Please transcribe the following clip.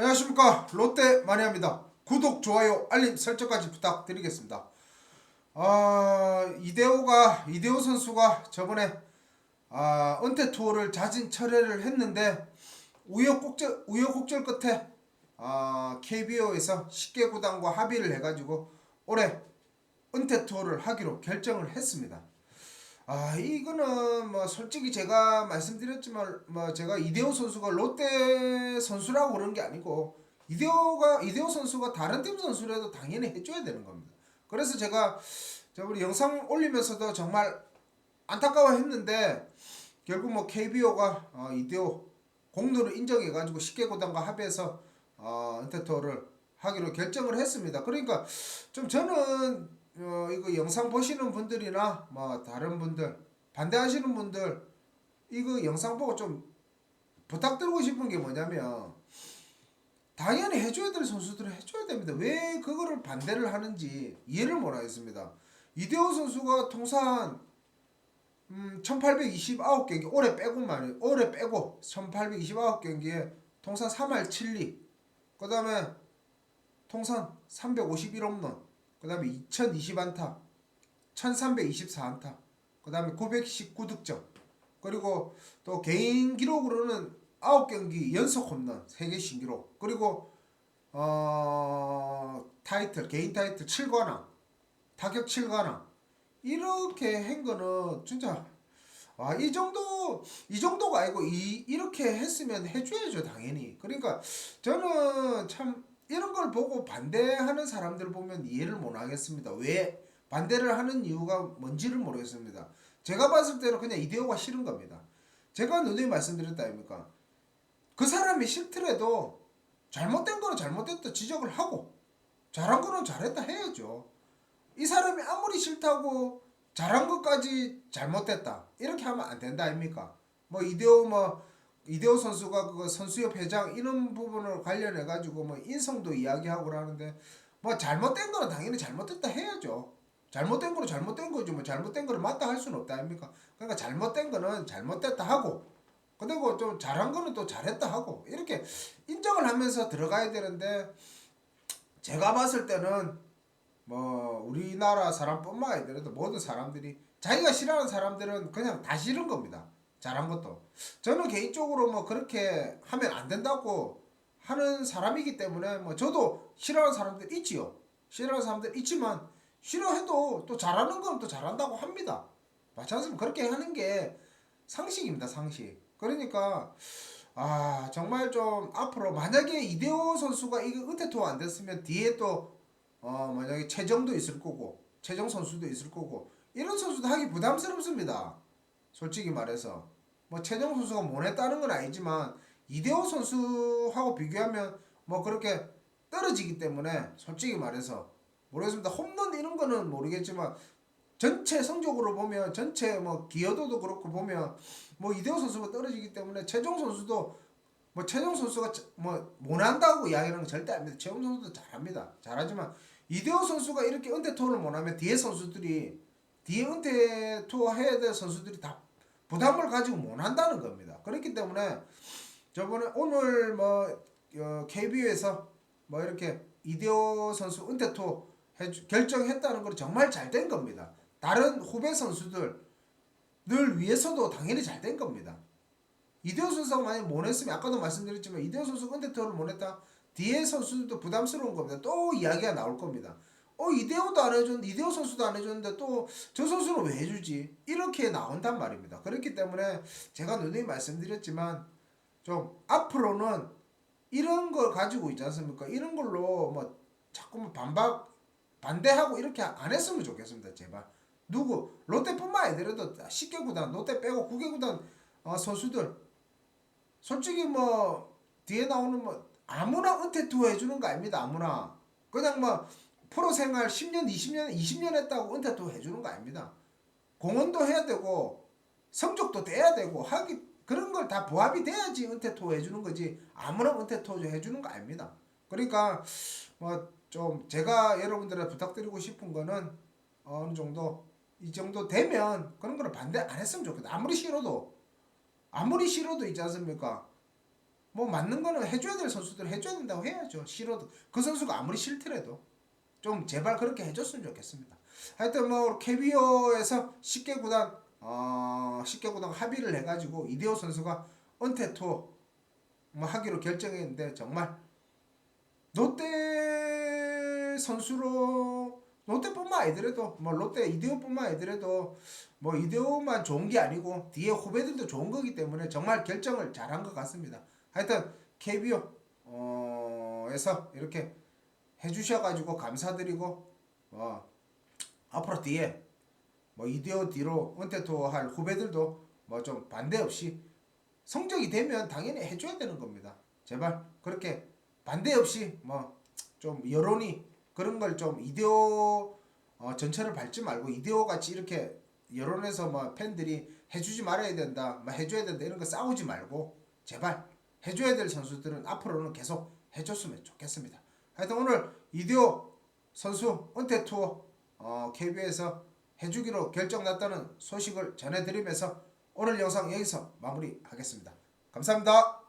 안녕하십니까 롯데 마니아입니다. 구독, 좋아요, 알림 설정까지 부탁드리겠습니다. 아 이대호가 이대호 선수가 저번에 아 은퇴 투어를 자진 철회를 했는데 우여곡절 우여곡절 끝에 아 KBO에서 10개 구단과 합의를 해가지고 올해 은퇴 투어를 하기로 결정을 했습니다. 아 이거는 뭐 솔직히 제가 말씀드렸지만 뭐 제가 이대호 선수가 롯데 선수라고 그런 게 아니고 이대호가 이대호 선수가 다른 팀 선수라도 당연히 해줘야 되는 겁니다. 그래서 제가 저번에 영상 올리면서도 정말 안타까워했는데 결국 뭐 KBO가 어, 이대호 공로를 인정해가지고 10개 구단과 합의해서 어, 은퇴 투어를 하기로 결정을 했습니다. 그러니까 좀 저는 어, 이거 영상 보시는 분들이나 뭐 다른 분들 반대하시는 분들 이거 영상 보고 좀 부탁드리고 싶은 게 뭐냐면 당연히 해줘야 될 선수들은 해줘야 됩니다. 왜 그거를 반대를 하는지 이해를 못하겠습니다. 이대호 선수가 통산 음, 1829경기 올해 빼고만 올해 빼고 1829경기에 통산 3할 7리 그 다음에 통산 351홈런 그 다음에 2020안타 1324안타 그 다음에 919득점 그리고 또 개인 기록으로는 9경기 연속 홈런 3개 신기록 그리고 어 타이틀 개인 타이틀 7관왕 타격 7관왕 이렇게 한 거는 진짜 와이 정도 이 정도가 아니고 이 이렇게 했으면 해줘야죠 당연히. 그러니까 저는 참 이런 걸 보고 반대하는 사람들 보면 이해를 못 하겠습니다. 왜? 반대를 하는 이유가 뭔지를 모르겠습니다. 제가 봤을 때는 그냥 이데오가 싫은 겁니다. 제가 누누이 말씀드렸다 아닙니까? 그 사람이 싫더라도 잘못된 거는 잘못됐다 지적을 하고 잘한 거는 잘했다 해야죠. 이 사람이 아무리 싫다고 잘한 것까지 잘못됐다. 이렇게 하면 안 된다 아닙니까? 뭐 이대호 뭐 이대호 선수가 그 선수협 회장 이런 부분을 관련해 가지고 뭐 인성도 이야기하고 그러는데 뭐 잘못된 거는 당연히 잘못됐다 해야죠. 잘못된 거는 잘못된 거죠. 뭐 잘못된 거를 맞다 할 수는 없다 아닙니까? 그러니까 잘못된 거는 잘못됐다 하고 그리고 좀 잘한 거는 또 잘했다 하고 이렇게 인정을 하면서 들어가야 되는데 제가 봤을 때는 뭐 우리나라 사람뿐만 아니더라도 모든 사람들이 자기가 싫어하는 사람들은 그냥 다 싫은 겁니다. 잘한 것도. 저는 개인적으로 뭐 그렇게 하면 안 된다고 하는 사람이기 때문에 뭐 저도 싫어하는 사람들 있지요. 싫어하는 사람들 있지만 싫어해도 또 잘하는 건 또 잘한다고 합니다. 마찬가지로 그렇게 하는 게 상식입니다. 상식. 그러니까 아 정말 좀 앞으로 만약에 이대호 선수가 이거 은퇴 투어 안 됐으면 뒤에 또 어, 만약에 최정도 있을 거고, 최정 선수도 있을 거고, 이런 선수도 하기 부담스럽습니다. 솔직히 말해서. 뭐, 최정 선수가 못했다는 건 아니지만, 이대호 선수하고 비교하면, 뭐, 그렇게 떨어지기 때문에, 솔직히 말해서. 모르겠습니다. 홈런 이런 거는 모르겠지만, 전체 성적으로 보면, 전체 뭐, 기여도도 그렇고 보면, 뭐, 이대호 선수가 떨어지기 때문에, 최정 선수도 뭐 최종 선수가 뭐 못한다고 이야기하는 건 절대 아닙니다. 최종 선수도 잘합니다. 잘하지만 이대호 선수가 이렇게 은퇴 투어를 못하면 뒤에 선수들이 은퇴 투어 해야 될 선수들이 다 부담을 가지고 못 한다는 겁니다. 그렇기 때문에 저번에 오늘 뭐 어, KBO에서 뭐 이렇게 이대호 선수 은퇴 투어 결정했다는 건 정말 잘 된 겁니다. 다른 후배 선수들 늘 위해서도 당연히 잘 된 겁니다. 이대호 선수가 만약 못했으면 아까도 말씀드렸지만 이대호 선수가 은퇴 투어를 못했다. 뒤에 선수들도 부담스러운 겁니다. 또 이야기가 나올 겁니다. 어 이대호도 안 해줬는데 이대호 선수도 안 해줬는데 또 저 선수는 왜 해주지? 이렇게 나온단 말입니다. 그렇기 때문에 제가 누누이 말씀드렸지만 좀 앞으로는 이런 걸 가지고 있지 않습니까? 이런 걸로 뭐 자꾸 반박 반대하고 이렇게 안 했으면 좋겠습니다. 제발 누구 롯데뿐만 아니더라도 10개 구단 롯데 빼고 9개 구단 어, 선수들 솔직히 뭐 뒤에 나오는 뭐 아무나 은퇴 투어 해주는 거 아닙니다. 아무나 그냥 뭐 프로 생활 10년, 20년, 20년 했다고 은퇴 투어 해주는 거 아닙니다. 공헌도 해야 되고 성적도 돼야 되고 하기 그런 걸다 부합이 돼야지 은퇴 투어 해주는 거지 아무나 은퇴 투어 해주는 거 아닙니다. 그러니까 뭐 좀 제가 여러분들한테 부탁드리고 싶은 거는 어느 정도 이 정도 되면 그런 거를 반대 안 했으면 좋겠다. 아무리 싫어도 아무리 싫어도 있지 않습니까? 뭐 맞는 거는 해줘야 될 선수들 해줘야 된다고 해야죠. 싫어도 그 선수가 아무리 싫더라도 좀 제발 그렇게 해줬으면 좋겠습니다. 하여튼 뭐 KBO에서 10개 구단 어 10개 구단 합의를 해가지고 이대호 선수가 은퇴 투어 뭐 하기로 결정했는데 정말 롯데 선수로 롯데뿐만 아니더라도 뭐 롯데 이대호뿐만 아니더라도 뭐 이대호만 좋은 게 아니고 뒤에 후배들도 좋은 거기 때문에 정말 결정을 잘한 것 같습니다. 하여튼 KBO 어에서 이렇게 해주셔가지고 감사드리고 어 앞으로 뒤에 뭐 이대호 뒤로 은퇴 투어 할 후배들도 뭐 좀 반대 없이 성적이 되면 당연히 해줘야 되는 겁니다. 제발 그렇게 반대 없이 뭐 좀 여론이 그런 걸 좀 이대호 어, 전체를 밟지 말고 이대호 같이 이렇게 여론에서 뭐 팬들이 해주지 말아야 된다, 뭐 해줘야 된다 이런 거 싸우지 말고 제발 해줘야 될 선수들은 앞으로는 계속 해줬으면 좋겠습니다. 하여튼 오늘 이대호 선수 은퇴 투어 어, KB에서 해주기로 결정났다는 소식을 전해드리면서 오늘 영상 여기서 마무리하겠습니다. 감사합니다.